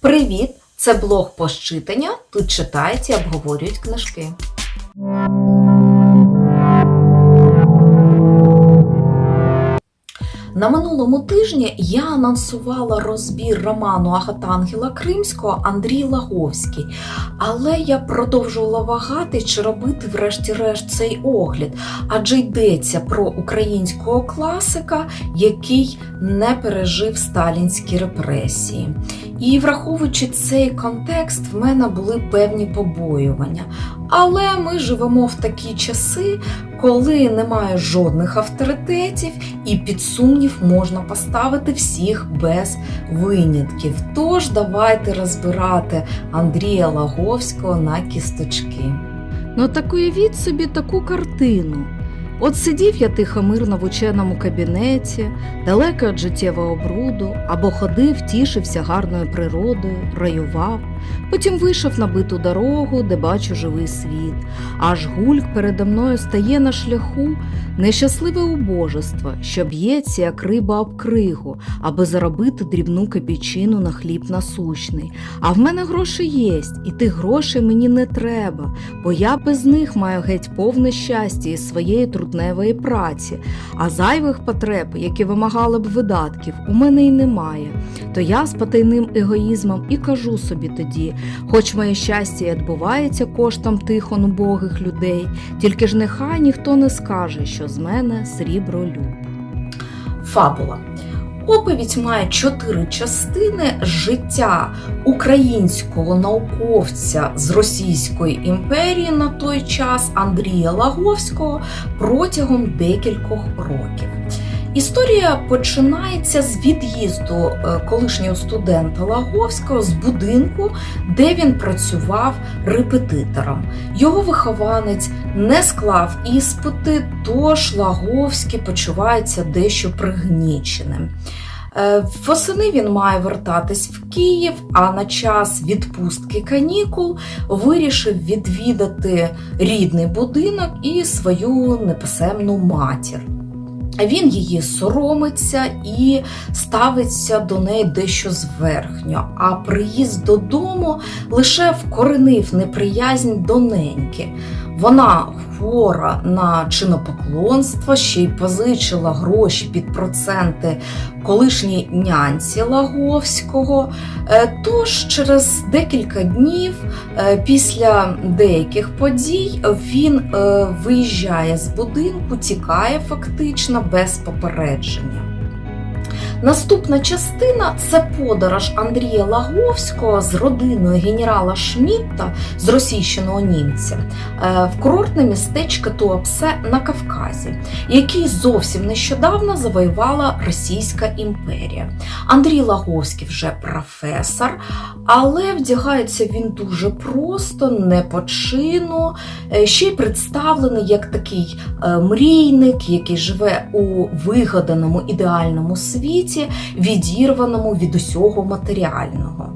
Привіт! Це блог пощитання. Тут читають і обговорюють книжки. На минулому тижні я анонсувала розбір роману Агатангела Кримського Андрій Лаговський, але я продовжувала вагати, чи робити врешті-решт цей огляд, адже йдеться про українського класика, який не пережив сталінські репресії. І враховуючи цей контекст, в мене були певні побоювання. Але ми живемо в такі часи, коли немає жодних авторитетів, і під сумнів можна поставити всіх без винятків. Тож давайте розбирати Андрія Лаговського на кісточки. Ну так уявіть собі таку картину. От сидів я тихо мирно в ученому кабінеті, далеко від життєвого бруду, або ходив, тішився гарною природою, раював, потім вийшов на биту дорогу, де бачу живий світ, аж гульк передо мною стає на шляху нещасливе убожество, що б'ється, як риба об кригу, аби заробити дрібну копійчину на хліб насущний. А в мене гроші єсть, і тих грошей мені не треба, бо я без них маю геть повне щастя із своєї трудневої праці, а зайвих потреб, які вимагали б видатків, у мене й немає. То я з потайним егоїзмом і кажу собі тоді, хоч моє щастя і відбувається коштом тихон убогих людей, тільки ж нехай ніхто не скаже, що з мене срібро люб. Фабула. Оповідь має чотири частини життя українського науковця з Російської імперії на той час Андрія Лаговського протягом декількох років. Історія починається з від'їзду е, колишнього студента Лаговського з будинку, де він працював репетитором. Його вихованець не склав іспити, тож Лаговський почувається дещо пригніченим. Е, Восени він має вертатись в Київ, а на час відпустки канікул вирішив відвідати рідний будинок і свою неписемну матір. Він її соромиться і ставиться до неї дещо зверхньо. А приїзд додому лише вкоренив неприязнь до неньки. Вона хвора на чинопоклонство, ще й позичила гроші під проценти колишній нянці Лаговського. Е, Тож через декілька днів е, після деяких подій він е, виїжджає з будинку, тікає фактично без попередження. Наступна частина це подорож Андрія Лаговського з родиною генерала Шмітта з російщиного німця е, в курортне містечко Туапсе на Кавказі, який зовсім нещодавно завоювала Російська імперія. Андрій Лаговський вже професор, але вдягається він дуже просто, не по чину, е, ще й представлений як такий е, мрійник, який живе у вигаданому ідеальному світі, відірваному від усього матеріального.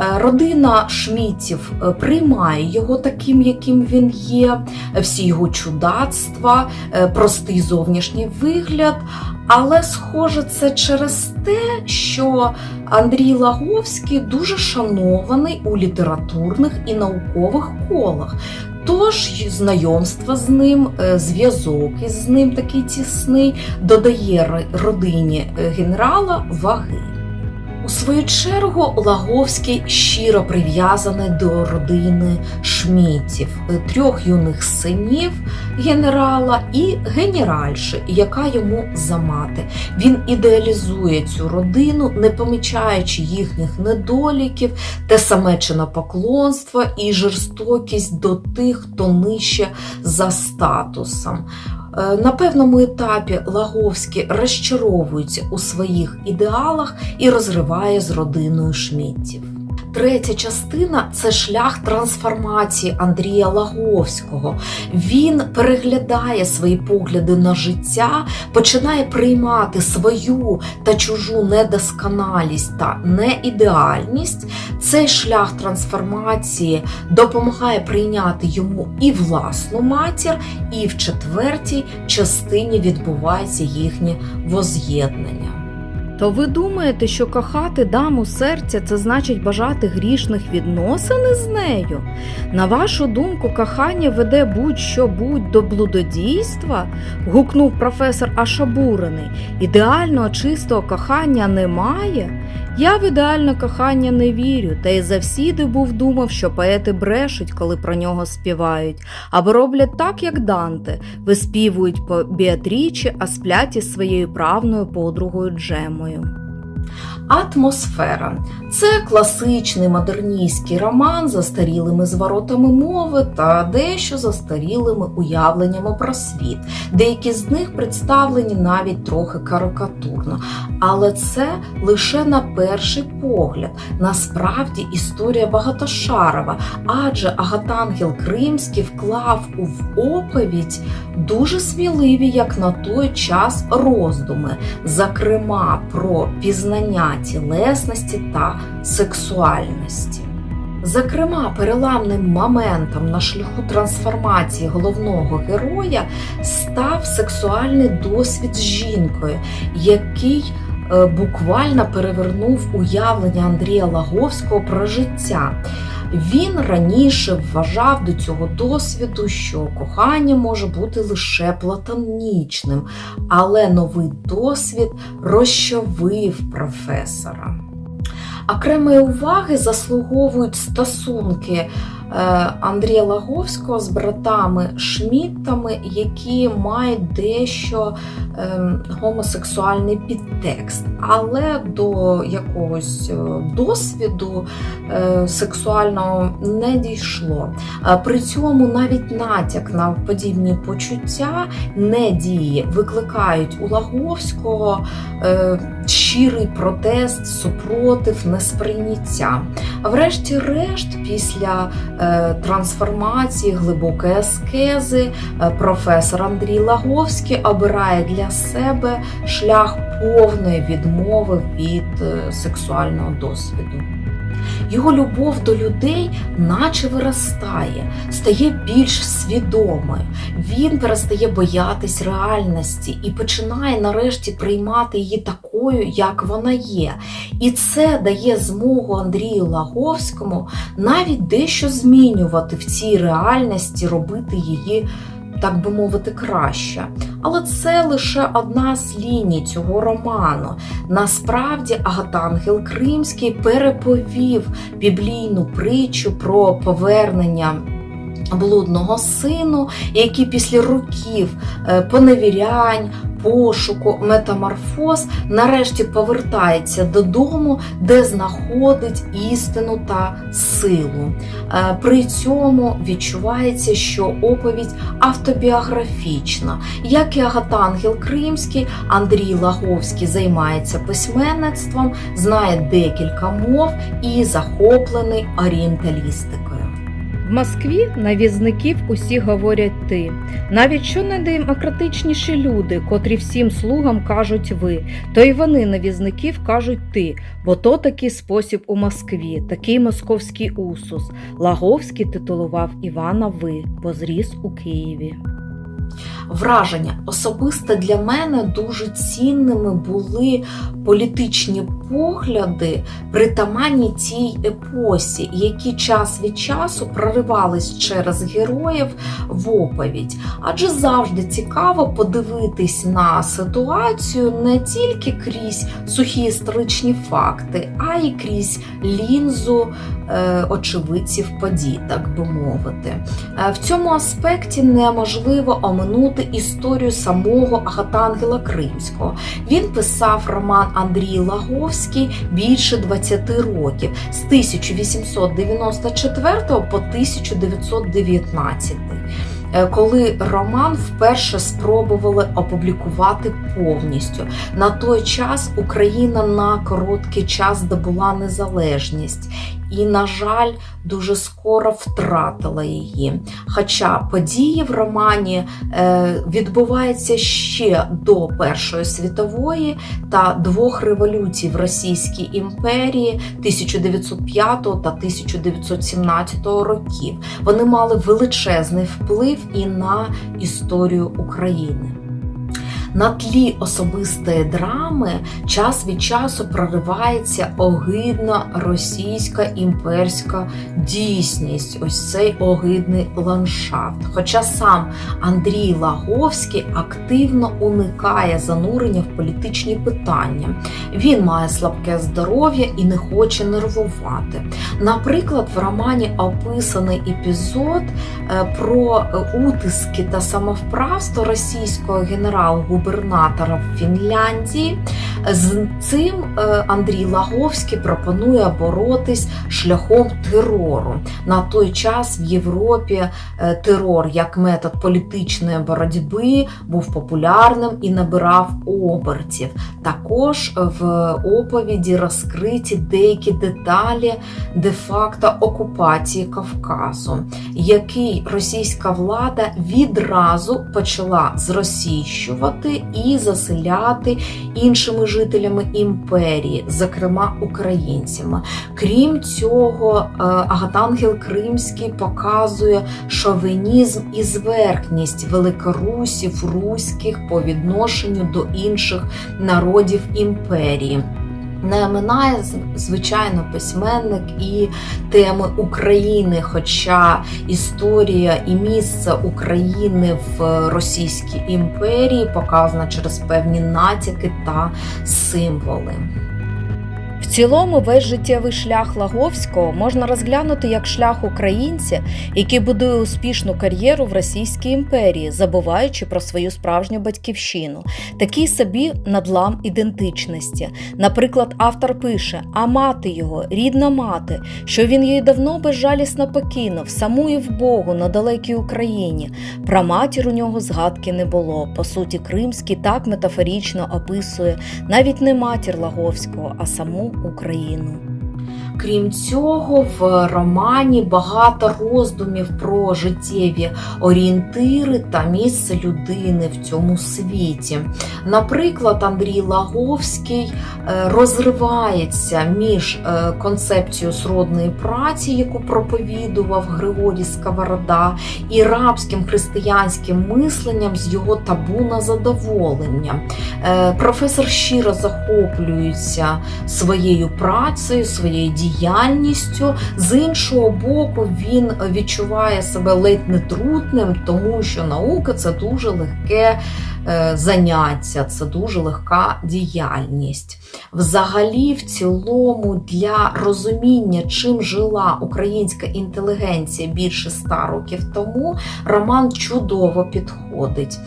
Е, Родина Шмітів е, приймає його таким, яким він є, всі його чудацтва, е, простий зовнішній вигляд. Але, схоже, це через те, що Андрій Лаговський дуже шанований у літературних і наукових колах. Тож знайомство з ним, е, зв'язок із ним такий тісний, додає родині е, генерала ваги. Свою чергу Лаговський щиро прив'язаний до родини Шмітів, трьох юних синів генерала і генеральши, яка йому за мати. Він ідеалізує цю родину, не помічаючи їхніх недоліків, те саме чинопоклонство і жорстокість до тих, хто нижче за статусом. Е, На певному етапі Лаговський розчаровується у своїх ідеалах і розриває з родиною Шміттів. Третя частина це шлях трансформації Андрія Лаговського. Він переглядає свої погляди на життя, починає приймати свою та чужу недосконалість та неідеальність. Цей шлях трансформації допомагає прийняти йому і власну матір, і в четвертій частині відбувається їхнє воз'єднання. То ви думаєте, що кохати даму серця це значить бажати грішних відносин із нею? На вашу думку, кохання веде будь-що будь до блудодійства? гукнув професор Ашабурений. Ідеального чистого кохання немає? Я в ідеальне кохання не вірю, та й завсіди був думав, що поети брешуть, коли про нього співають, або роблять так, як Данте, виспівують по Біатрічі, а сплять із своєю правною подругою Джемою. Атмосфера це класичний модерністський роман з застарілими зворотами мови та дещо застарілими уявленнями про світ. Деякі з них представлені навіть трохи карикатурно, але це лише на перший погляд. Насправді історія багатошарова, адже Агатангел Кримський вклав у оповідь дуже сміливі, як на той час, роздуми, зокрема про пізнання тілесності та сексуальності. Зокрема, переламним моментом на шляху трансформації головного героя став сексуальний досвід з жінкою, який е, буквально перевернув уявлення Андрія Лаговського про життя. Він раніше вважав до цього досвіду, що кохання може бути лише платонічним, але новий досвід розчавив професора. Окремої уваги заслуговують стосунки Андрія Лаговського з братами Шмідтами, які мають дещо ем, гомосексуальний підтекст, але до якогось е, досвіду е, сексуального не дійшло. Е, При цьому навіть натяк на подібні почуття не діє, викликають у Лаговського е, щирий протест, супротив, несприйняття. Врешті-решт, після е, трансформації, глибокої аскези, е, професор Андрій Лаговський обирає для себе шлях повної відмови від е, сексуального досвіду. Його любов до людей наче виростає, стає більш свідомою. Він перестає боятись реальності і починає нарешті приймати її такою, як вона є. І це дає змогу Андрію Лаговському навіть дещо змінювати в цій реальності, робити її. Так би мовити, краще. Але це лише одна з ліній цього роману. Насправді Агатангел Кримський переповів біблійну притчу про повернення. Блудного сину, який після років е, поневірянь, пошуку, метаморфоз нарешті повертається додому, де знаходить істину та силу. Е, При цьому відчувається, що оповідь автобіографічна. Як і Агатангел Кримський, Андрій Лаговський займається письменництвом, знає декілька мов і захоплений орієнталістикою. В Москві на візників усі говорять ти. Навіть що найдемократичніші люди, котрі всім слугам кажуть ви, то й вони на візників кажуть ти, бо то такий спосіб у Москві, такий московський усус. Лаговський титулував Івана ви, бо зріс у Києві. Враження. Особисто для мене дуже цінними були політичні погляди, притаманні цій епосі, які час від часу проривались через героїв в оповідь. Адже завжди цікаво подивитись на ситуацію не тільки крізь сухі історичні факти, а й крізь лінзу е, очевидців подій, так би мовити. Е, В цьому аспекті неможливо оминути історію самого Агатангела Кримського. Він писав роман Андрій Лаговський більше 20 років з 1894 по 1919. е, Коли роман вперше спробували опублікувати повністю, на той час Україна на короткий час здобула незалежність і, на жаль, дуже скоро втратила її. Хоча події в романі е, відбуваються ще до Першої світової та двох революцій в Російській імперії 1905 та 1917 років. Вони мали величезний вплив і на історію України. На тлі особистої драми час від часу проривається огидна російська імперська дійсність, ось цей огидний ландшафт. Хоча сам Андрій Лаговський активно уникає занурення в політичні питання. Він має слабке здоров'я і не хоче нервувати. Наприклад, в романі описаний епізод е, про е, утиски та самовправство російського генерал-губернатора в Фінляндії. З цим е, Андрій Лаговський пропонує боротись шляхом терору. На той час в Європі е, терор як метод політичної боротьби був популярним і набирав обертів. Також в оповіді розкриті деякі деталі де-факто окупації Кавказу, який російська влада відразу почала зросійщувати і заселяти іншими жителями імперії, зокрема українцями. Крім цього, е, Агатангел Кримський показує шовінізм і зверхність великорусів руських по відношенню до інших народів імперії. Не минає звичайно письменник і теми України, хоча історія і місце України в Російській імперії показана через певні натяки та символи. Цілому, весь життєвий шлях Лаговського можна розглянути як шлях українця, який будує успішну кар'єру в Російській імперії, забуваючи про свою справжню батьківщину, такий собі надлам ідентичності. Наприклад, автор пише: а мати його, рідна мати, що він її давно безжалісно покинув, саму і в Богу на далекій Україні. Про матір у нього згадки не було. По суті, Кримський так метафорично описує навіть не матір Лаговського, а саму Україну. Крім цього, в романі багато роздумів про життєві орієнтири та місце людини в цьому світі. Наприклад, Андрій Лаговський е, розривається між е, концепцією сродної праці, яку проповідував Григорій Сковорода, і рабським християнським мисленням з його табу на задоволення. Е, Професор щиро захоплюється своєю працею, своєю діяльністю. З іншого боку, він відчуває себе ледь нетрутним, тому що наука це дуже легке е, заняття, це дуже легка діяльність. Взагалі, в цілому, для розуміння, чим жила українська інтелігенція більше ста років тому, роман чудово підходить.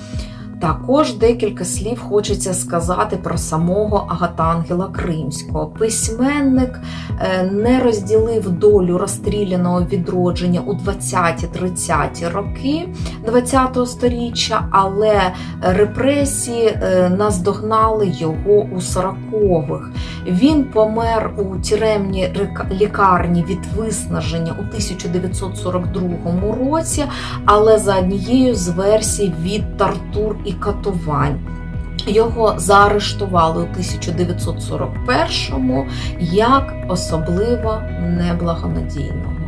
Також декілька слів хочеться сказати про самого Агатангела Кримського. Письменник е, не розділив долю розстріляного відродження у 20-30 роки ХХ століття, але репресії е, наздогнали його у 40-х. Він помер у тюремній лікарні від виснаження у 1942 році, але за однією з версій від тортур і катувань. Його заарештували у 1941-му як особливо неблагонадійного.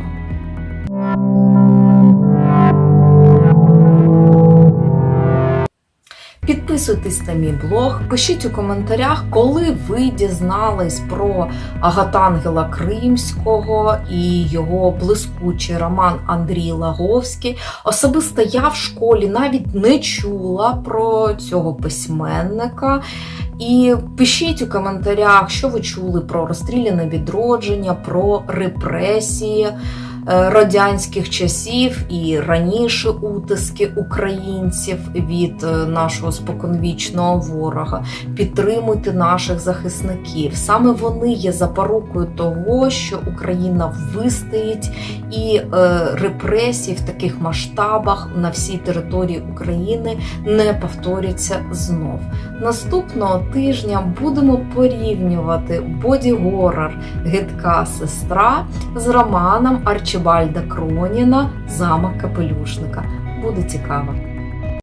Підписуйтесь на мій блог, пишіть у коментарях, коли ви дізнались про Агатангела Кримського і його блискучий роман Андрій Лаговський. Особисто я в школі навіть не чула про цього письменника. І пишіть у коментарях, що ви чули про розстріляне відродження, про репресії радянських часів і раніше утиски українців від нашого споконвічного ворога. Підтримуйте наших захисників. Саме вони є запорукою того, що Україна вистоїть і репресії в таких масштабах на всій території України не повторяться знов. Наступного тижня будемо порівнювати боді-горор Гидка сестра з романом. Арчибальда Кроніна Замок Капелюшника. Буде цікаво.